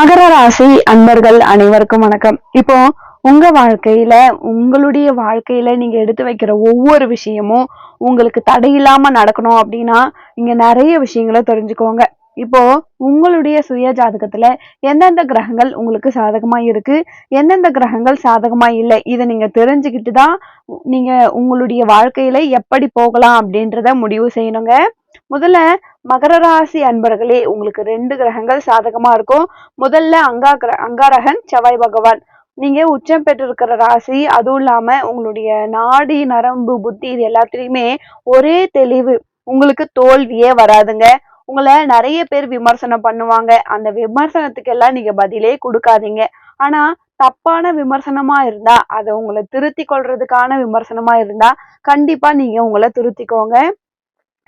மகர ராசி அன்பர்கள் அனைவருக்கும் வணக்கம். இப்போ உங்க வாழ்க்கையில உங்களுடைய வாழ்க்கையில நீங்க எடுத்து வைக்கிற ஒவ்வொரு விஷயமும் உங்களுக்கு தடையில்லாம நடக்கணும் அப்படின்னா நீங்க நிறைய விஷயங்களை தெரிஞ்சுக்கோங்க. இப்போ உங்களுடைய சுய ஜாதகத்துல எந்தெந்த கிரகங்கள் உங்களுக்கு சாதகமா இருக்கு? எந்தெந்த கிரகங்கள் சாதகமா இல்லை? இதை நீங்க தெரிஞ்சுக்கிட்டு தான் நீங்க உங்களுடைய வாழ்க்கையில எப்படி போகலாம் அப்படின்றத முடிவு செய்யணுங்க. முதல்ல மகர ராசி அன்பர்களே உங்களுக்கு ரெண்டு கிரகங்கள் சாதகமா இருக்கும். முதல்ல அங்கா கிர அங்காரகன் செவ்வாய் பகவான். நீங்க உச்சம் பெற்றிருக்கிற ராசி அதுவும் இல்லாம உங்களுடைய நாடி நரம்பு புத்தி இது எல்லாத்துலயுமே ஒரே தெளிவு. உங்களுக்கு தோல்வியே வராதுங்க. உங்களை நிறைய பேர் விமர்சனம் பண்ணுவாங்க. அந்த விமர்சனத்துக்கெல்லாம் நீங்க பதிலே கொடுக்காதீங்க. ஆனா தப்பான விமர்சனமா இருந்தா அதை உங்களை திருத்தி கொள்றதுக்கான விமர்சனமா இருந்தா கண்டிப்பா நீங்க உங்களை திருத்திக்கோங்க.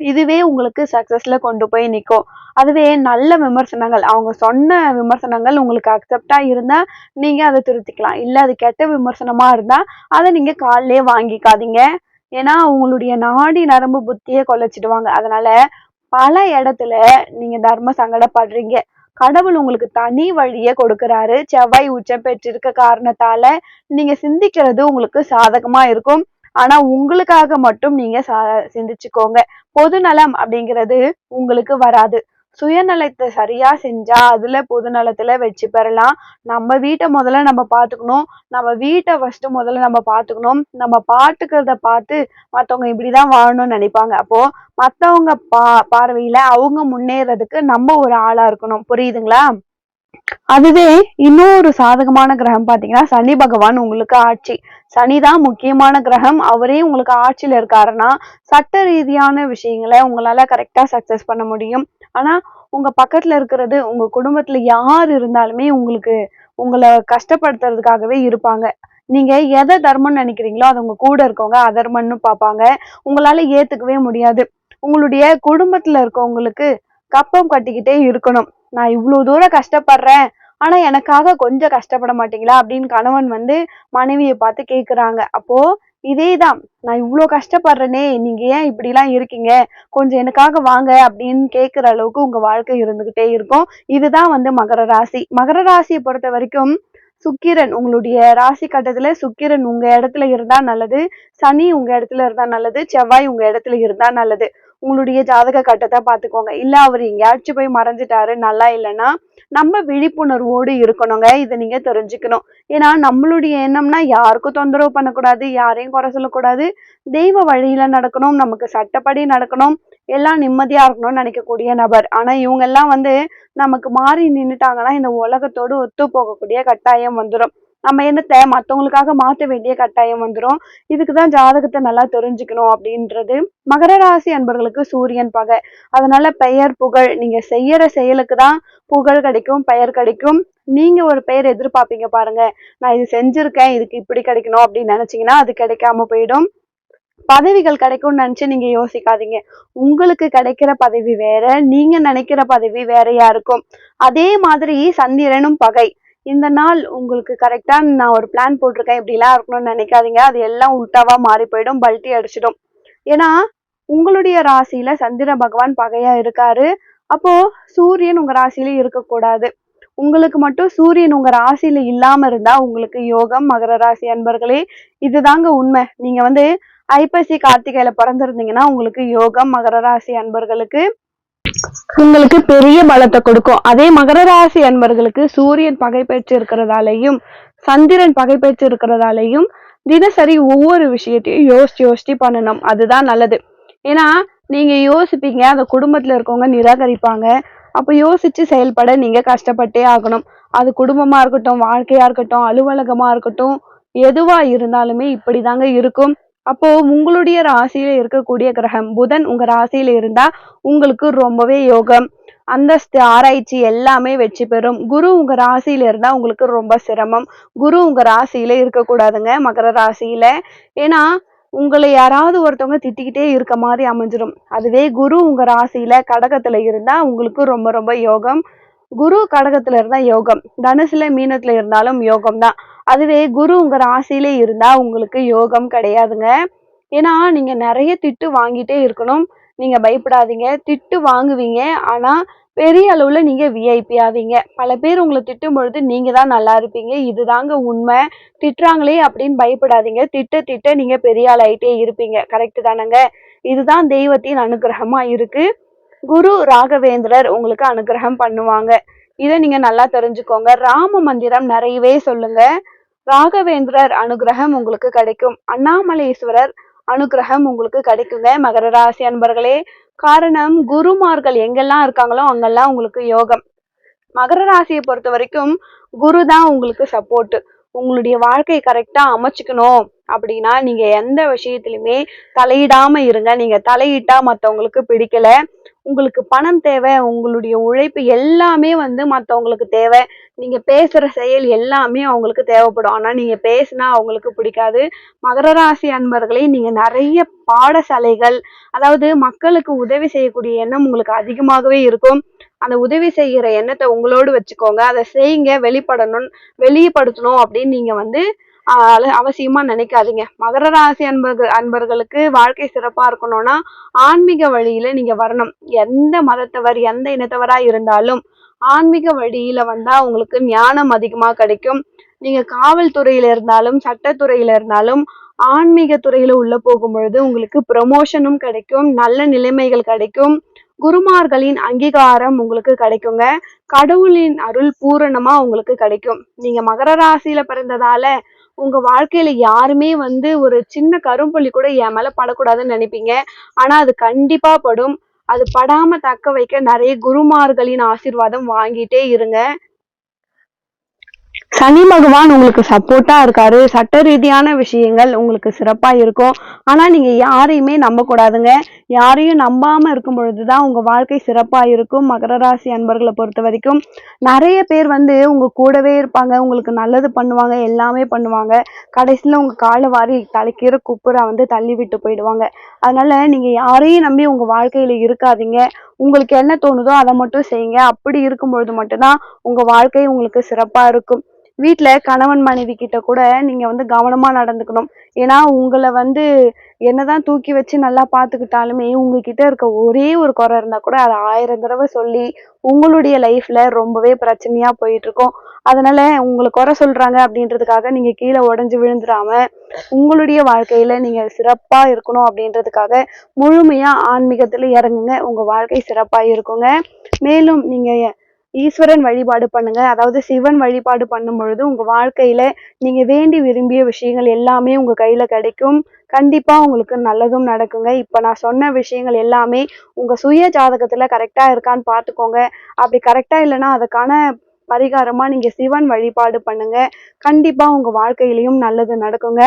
இதுவே உங்களுக்கு சக்சஸ்ல கொண்டு போய் நிற்கும் அதுவே நல்ல விமர்சனங்கள் அவங்க சொன்ன விமர்சனங்கள் உங்களுக்கு அக்செப்டா இருந்தா நீங்க அதை திருத்திக்கலாம். இல்ல அது கெட்ட விமர்சனமா இருந்தா அதை நீங்க காலிலே வாங்கிக்காதீங்க. ஏன்னா உங்களுடைய நாடி நரம்பு புத்தியை கொலைச்சிடுவாங்க. அதனால பல இடத்துல நீங்க தர்ம சங்கடப்படுறீங்க. கடவுள் உங்களுக்கு தனி வழியை கொடுக்கறாரு. செவ்வாய் உச்சம் பெற்றிருக்க காரணத்தால நீங்க சிந்திக்கிறது உங்களுக்கு சாதகமா இருக்கும். ஆனா உங்களுக்காக மட்டும் நீங்க சிந்திச்சுக்கோங்க. பொதுநலம் அப்படிங்கிறது உங்களுக்கு வராது. சுயநலத்தை சரியா செஞ்சா அதுல பொதுநலத்துல வெற்றி பெறலாம். நம்ம வீட்டை முதல்ல நம்ம பாத்துக்கணும் நம்ம வீட்டை ஃபர்ஸ்ட் முதல்ல நம்ம பாத்துக்கணும் நம்ம பாட்டுக்கிறத பார்த்து மத்தவங்க இப்படிதான் வாழணும்னு நினைப்பாங்க. அப்போ மத்தவங்க பா பார்வையில அவங்க முன்னேறதுக்கு நம்ம ஒரு ஆளா இருக்கணும். புரியுதுங்களா? அதுவே இன்னொரு சாதகமான கிரகம் பாத்தீங்கன்னா சனி பகவான் உங்களுக்கு ஆட்சி. சனிதான் முக்கியமான கிரகம். அவரே உங்களுக்கு ஆட்சியில இருக்காருன்னா சட்ட ரீதியான விஷயங்களை உங்களால கரெக்டா சக்சஸ் பண்ண முடியும். ஆனா உங்க பக்கத்துல இருக்கிறது உங்க குடும்பத்துல யார் இருந்தாலுமே உங்களுக்கு உங்களை கஷ்டப்படுத்துறதுக்காகவே இருப்பாங்க. நீங்க எதை தர்மம்னு நினைக்கிறீங்களோ அது உங்க கூட இருக்கவங்க அதர்மன்னு பார்ப்பாங்க. உங்களால ஏத்துக்கவே முடியாது. உங்களுடைய குடும்பத்துல இருக்கவங்களுக்கு கப்பம் கட்டிக்கிட்டே இருக்கணும். நான் இவ்வளோ தூரம் கஷ்டப்படுறேன் ஆனா எனக்காக கொஞ்சம் கஷ்டப்பட மாட்டீங்களா? அப்படின்னு கணவன் வந்து மனைவியை பார்த்து கேக்குறாங்க. அப்போ இதேதான் நான் இவ்வளோ கஷ்டப்படுறேனே நீங்க ஏன் இப்படிலாம் இருக்கீங்க? கொஞ்சம் எனக்காக வாங்க அப்படின்னு கேட்குற அளவுக்கு உங்க வாழ்க்கை இருந்துகிட்டே இருக்கும். இதுதான் வந்து மகர ராசி. மகர ராசியை பொறுத்த வரைக்கும் சுக்கிரன் உங்களுடைய ராசி கட்டத்துல சுக்கிரன் உங்க இடத்துல இருந்தா நல்லது சனி உங்க இடத்துல இருந்தா நல்லது செவ்வாய் உங்க இடத்துல இருந்தா நல்லது. உங்களுடைய ஜாதக கட்டத்தை பார்த்துக்கோங்க. இல்லை அவர் எங்கேயாச்சும் போய் மறைஞ்சிட்டாரு நல்லா இல்லைன்னா நம்ம விழிப்புணர்வோடு இருக்கணுங்க. இதை நீங்க தெரிஞ்சுக்கணும். ஏன்னா நம்மளுடைய எண்ணம்னா யாருக்கும் தொந்தரவு பண்ணக்கூடாது யாரையும் குறை சொல்லக்கூடாது. தெய்வ வழியில நடக்கணும் நமக்கு சட்டப்படி நடக்கணும் எல்லாம் நிம்மதியா இருக்கணும்னு நினைக்கக்கூடிய நபர். ஆனா இவங்க எல்லாம் வந்து நமக்கு மாறி நின்றுட்டாங்கன்னா இந்த உலகத்தோடு ஒத்து போகக்கூடிய கட்டாயம் வந்துடும் நம்ம என்னத்தை மற்றவங்களுக்காக மாற்ற வேண்டிய கட்டாயம் வந்துடும் இதுக்கு தான் ஜாதகத்தை நல்லா தெரிஞ்சுக்கணும் அப்படின்றது. மகர ராசி அன்பர்களுக்கு சூரியன் பகை. அதனால பெயர் புகழ் நீங்க செய்யற செயலுக்கு தான் புகழ் கிடைக்கும் பெயர் கிடைக்கும். நீங்க ஒரு பெயர் எதிர்பார்ப்பீங்க பாருங்க. நான் இது செஞ்சிருக்கேன் இதுக்கு இப்படி கிடைக்கணும் அப்படின்னு நினைச்சீங்கன்னா அது கிடைக்காம போயிடும். பதவிகள் கிடைக்கும்னு நினைச்சு நீங்க யோசிக்காதீங்க. உங்களுக்கு கிடைக்கிற பதவி வேற நீங்க நினைக்கிற பதவி வேறையா இருக்கும். அதே மாதிரி சந்திரனும் பகை. இந்த நாள் உங்களுக்கு கரெக்டாக நான் ஒரு பிளான் போட்டிருக்கேன். இப்படிலாம் இருக்கணும்னு நினைக்காதீங்க. அது எல்லாம் உல்டாவா மாறி போயிடும். பல்ட்டி அடிச்சிடும். ஏன்னா உங்களுடைய ராசியில சந்திர பகவான் பகையா இருக்காரு. அப்போ சூரியன் உங்க ராசியில இருக்கக்கூடாது. உங்களுக்கு மட்டும் சூரியன் உங்க ராசியில இல்லாம இருந்தா உங்களுக்கு யோகம் மகர ராசி அன்பர்களே இதுதாங்க உண்மை. நீங்க வந்து ஐப்பசி கார்த்திகையில பிறந்திருந்தீங்கன்னா உங்களுக்கு யோகம் மகர ராசி அன்பர்களுக்கு உங்களுக்கு பெரிய பலத்தை கொடுக்கும். அதே மகர ராசி அன்பர்களுக்கு சூரியன் பகை பெற்று இருக்கிறதாலையும் சந்திரன் பகை பெற்று இருக்கிறதாலையும் தினசரி ஒவ்வொரு விஷயத்தையும் யோசிச்சு யோசிச்சு பண்ணணும். அதுதான் நல்லது. ஏன்னா நீங்க யோசிப்பீங்க அந்த குடும்பத்துல இருக்கவங்க நிராகரிப்பாங்க. அப்ப யோசிச்சு செயல்பட நீங்க கஷ்டப்பட்டே ஆகணும். அது குடும்பமா இருக்கட்டும் வாழ்க்கையா இருக்கட்டும் அலுவலகமா இருக்கட்டும் எதுவா இருந்தாலுமே இப்படிதாங்க இருக்கும். அப்போ உங்களுடைய ராசியில இருக்கக்கூடிய கிரகம் புதன் உங்க ராசியில இருந்தா உங்களுக்கு ரொம்பவே யோகம். அந்தஸ்து ஆராய்ச்சி எல்லாமே வெற்றி பெறும். குரு உங்க ராசியில இருந்தா உங்களுக்கு ரொம்ப சிரமம். குரு உங்க ராசியில இருக்கக்கூடாதுங்க மகர ராசியில. ஏன்னா உங்களை யாராவது ஒருத்தவங்க திட்டிக்கிட்டே இருக்க மாதிரி அமைஞ்சிரும். அதுவே குரு உங்க ராசியில கடகத்துல இருந்தா உங்களுக்கு ரொம்ப ரொம்ப யோகம். குரு கடகத்துல இருந்தா யோகம். தனுசுல மீனத்துல இருந்தாலும் யோகம் தான் அதுவே குரு உங்க ராசியில இருந்தா உங்களுக்கு யோகம் கிடையாதுங்க. ஏன்னா நீங்க நிறைய திட்டு வாங்கிட்டே இருக்கணும். நீங்க பயப்படாதீங்க. திட்டு வாங்குவீங்க. ஆனா பெரிய அளவுல நீங்க விஐபி ஆவீங்க. பல பேர் உங்களை திட்டும் பொழுது நீங்க தான் நல்லா இருப்பீங்க. இதுதாங்க உண்மை. திட்டுறாங்களே அப்படின்னு பயப்படாதீங்க. திட்ட திட்ட நீங்க பெரிய ஆள் ஆயிட்டே இருப்பீங்க. கரெக்ட் தானங்க? இதுதான் தெய்வத்தின் அனுகிரகமா இருக்கு. குரு ராகவேந்திரர் உங்களுக்கு அனுகிரகம் பண்ணுவாங்க. இதை நீங்க நல்லா தெரிஞ்சுக்கோங்க. ராம மந்திரம் நிறையவே சொல்லுங்க. ராகவேந்திரர் அனுகிரகம் உங்களுக்கு கிடைக்கும். அண்ணாமலேஸ்வரர் அனுகிரகம் உங்களுக்கு கிடைக்குங்க. மகர ராசி அன்பர்களே காரணம் குருமார்கள் எங்கெல்லாம் இருக்காங்களோ அங்கெல்லாம் உங்களுக்கு யோகம். மகர ராசியை பொறுத்த வரைக்கும் குரு தான் உங்களுக்கு சப்போர்ட் உங்களுடைய வாழ்க்கையை கரெக்டா அமைச்சுக்கணும். அப்படின்னா நீங்க எந்த விஷயத்திலுமே தலையிடாம இருங்க. நீங்க தலையிட்டா மத்தவங்களுக்கு பிடிக்கல. உங்களுக்கு பணம் தேவை உங்களுடைய உழைப்பு எல்லாமே வந்து மற்றவங்களுக்கு தேவை. நீங்க பேசுற செயல் எல்லாமே அவங்களுக்கு தேவைப்படும். ஆனா நீங்க பேசினா அவங்களுக்கு பிடிக்காது. மகர ராசி அன்பர்களே நீங்க நிறைய பாடசாலைகள் அதாவது மக்களுக்கு உதவி செய்யக்கூடிய எண்ணம் உங்களுக்கு அதிகமாகவே இருக்கும். அந்த உதவி செய்யற எண்ணத்தை உங்களோடு வச்சுக்கோங்க. அதை செய்யுங்க வெளிப்படணும் வெளிப்படுத்தணும் அப்படின்னு நீங்க வந்து அவசியமா நினைக்காதீங்க. மகர ராசி அன்பர்கள் அன்பர்களுக்கு வாழ்க்கை சிறப்பா இருக்கணும்னா ஆன்மீக வழியில நீங்க வரணும். எந்த மதத்தவர் எந்த இனத்தவரா இருந்தாலும் ஆன்மீக வழியில வந்தா உங்களுக்கு ஞானம் அதிகமா கிடைக்கும். நீங்க காவல்துறையில இருந்தாலும் சட்டத்துறையில இருந்தாலும் ஆன்மீக துறையில உள்ள போகும் பொழுது உங்களுக்கு ப்ரமோஷனும் கிடைக்கும். நல்ல நிலைமைகள் கிடைக்கும். குருமார்களின் அங்கீகாரம் உங்களுக்கு கிடைக்குங்க. கடவுளின் அருள் பூரணமா உங்களுக்கு கிடைக்கும். நீங்க மகர ராசியில பிறந்ததால உங்க வாழ்க்கையில யாருமே வந்து ஒரு சின்ன கரும்புள்ளி கூட என் மேல படக்கூடாதுன்னு நினைப்பீங்க. ஆனா அது கண்டிப்பா படும். அது படாம தக்க வைக்க நிறைய குருமார்களின் ஆசிர்வாதம் வாங்கிட்டே இருங்க. சனி பகவான் உங்களுக்கு சப்போர்ட்டா இருக்காரு. சட்ட ரீதியான விஷயங்கள் உங்களுக்கு சிறப்பா இருக்கும். ஆனா நீங்க யாரையுமே நம்ப கூடாதுங்க யாரையும் நம்பாம இருக்கும் பொழுதுதான் உங்க வாழ்க்கை சிறப்பா இருக்கும். மகர ராசி அன்பர்களை பொறுத்த வரைக்கும் நிறைய பேர் வந்து உங்க கூடவே இருப்பாங்க. உங்களுக்கு நல்லது பண்ணுவாங்க. எல்லாமே பண்ணுவாங்க. கடைசியில உங்க காலை வாரி தலைக்கீர குப்புற வந்து தள்ளி விட்டு போயிடுவாங்க. அதனால நீங்க யாரையும் நம்பி உங்க வாழ்க்கையில இருக்காதீங்க. உங்களுக்கு என்ன தோணுதோ அதை மட்டும் செய்யுங்க. அப்படி இருக்கும் பொழுது மட்டும்தான் உங்க வாழ்க்கை உங்களுக்கு சிறப்பா இருக்கும். வீட்டில் கணவன் மனைவி கிட்ட கூட நீங்கள் வந்து கவனமாக நடந்துக்கணும். ஏன்னா உங்களை வந்து என்னதான் தூக்கி வச்சு நல்லா பார்த்துக்கிட்டாலுமே உங்ககிட்ட இருக்க ஒரே ஒரு குறை இருந்தால் கூட அதை ஆயிரம் தடவை சொல்லி உங்களுடைய லைஃப்பில் ரொம்பவே பிரச்சனையாக போயிட்டுருக்கும். அதனால் அதனால உங்களை குறை சொல்கிறாங்க அப்படின்றதுக்காக நீங்கள் கீழே உடஞ்சி விழுந்துடாம உங்களுடைய வாழ்க்கையில் நீங்கள் சிறப்பாக இருக்கணும் அப்படின்றதுக்காக முழுமையாக ஆன்மீகத்தில் இறங்குங்க. உங்கள் வாழ்க்கை சிறப்பாக இருக்குங்க. மேலும் நீங்கள் ஈஸ்வரன் வழிபாடு பண்ணுங்க. அதாவது சிவன் வழிபாடு பண்ணும் பொழுது உங்க வாழ்க்கையில நீங்க வேண்டி விரும்பிய விஷயங்கள் எல்லாமே உங்க கையில கிடைக்கும். கண்டிப்பா உங்களுக்கு நல்லதும் நடக்குங்க. இப்ப நான் சொன்ன விஷயங்கள் எல்லாமே உங்க சுய ஜாதகத்துல கரெக்டா இருக்கான்னு பாத்துக்கோங்க அப்படி கரெக்டா இல்லைன்னா அதுக்கான பரிகாரமா நீங்க சிவன் வழிபாடு பண்ணுங்க. கண்டிப்பா உங்க வாழ்க்கையிலயும் நல்லது நடக்குங்க.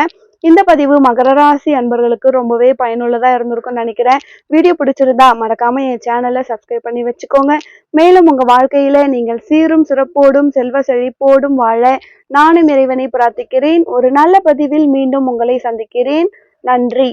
இந்த பதிவு மகர ராசி அன்பர்களுக்கு ரொம்பவே பயனுள்ளதா இருந்திருக்கும்னு நினைக்கிறேன். வீடியோ பிடிச்சிருந்தா மறக்காம என் சேனலை சப்ஸ்கிரைப் பண்ணி வச்சுக்கோங்க. மேலும் உங்க வாழ்க்கையில நீங்கள் சீரும் சிறப்போடும் செல்வ செழிப்போடும் வாழ நானும் இறைவனை பிரார்த்திக்கிறேன். ஒரு நல்ல பதிவில் மீண்டும் உங்களை சந்திக்கிறேன். நன்றி.